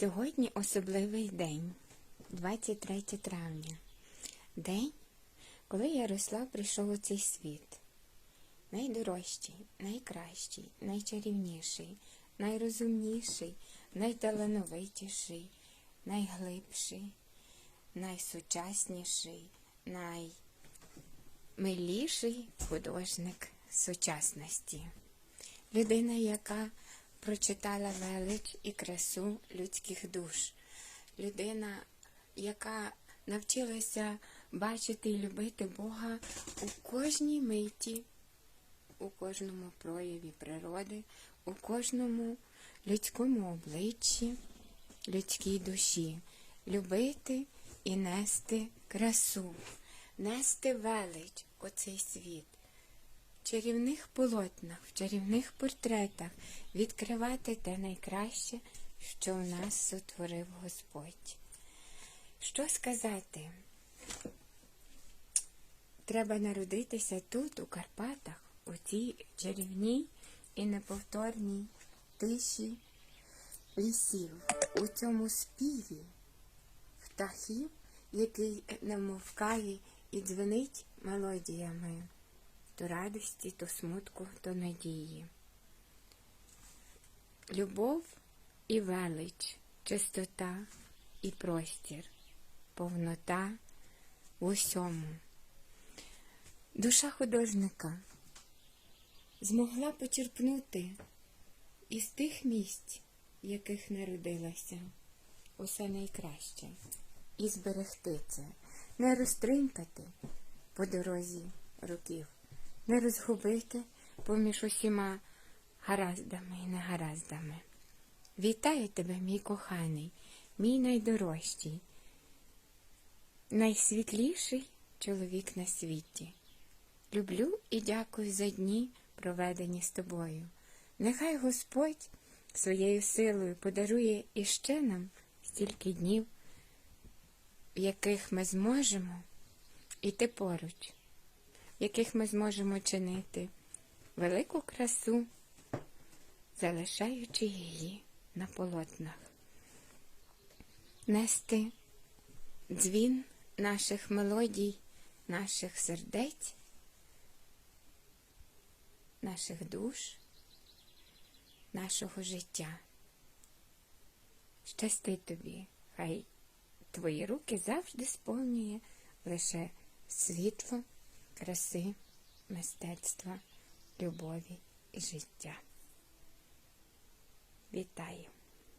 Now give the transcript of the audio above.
Сьогодні особливий день, 23 травня. День, коли Ярослав прийшов у цей світ. Найдорожчий, найкращий, найчарівніший, найрозумніший, найталановитіший, найглибший, найсучасніший, наймиліший художник сучасності. Людина, яка прочитала велич і красу людських душ. Людина, яка навчилася бачити і любити Бога у кожній миті, у кожному прояві природи, у кожному людському обличчі, людській душі, любити і нести красу, нести велич у цей світ в чарівних полотнах, в чарівних портретах відкривати те найкраще, що в нас сотворив Господь. Що сказати? Треба народитися тут, у Карпатах, у цій чарівній і неповторній тиші лісів, у цьому співі птахів, який не вмовкає і дзвенить мелодіями то радості, то смутку, то надії. Любов і велич, чистота і простір, повнота в усьому. Душа художника змогла почерпнути із тих місць, яких народилася, усе найкраще, і зберегти це, не розтринкати по дорозі років не розгубити поміж усіма гараздами і негараздами. Вітаю тебе, мій коханий, мій найдорожчий, найсвітліший чоловік на світі. Люблю і дякую за дні, проведені з тобою. Нехай Господь своєю силою подарує іще нам стільки днів, в яких ми зможемо іти поруч яких ми зможемо чинити велику красу, залишаючи її на полотнах, нести дзвін наших мелодій, наших сердець, наших душ, нашого життя. Щасти тобі, хай твої руки завжди сповнює лише світло краси, мистецтва, любові і життя. Вітаю!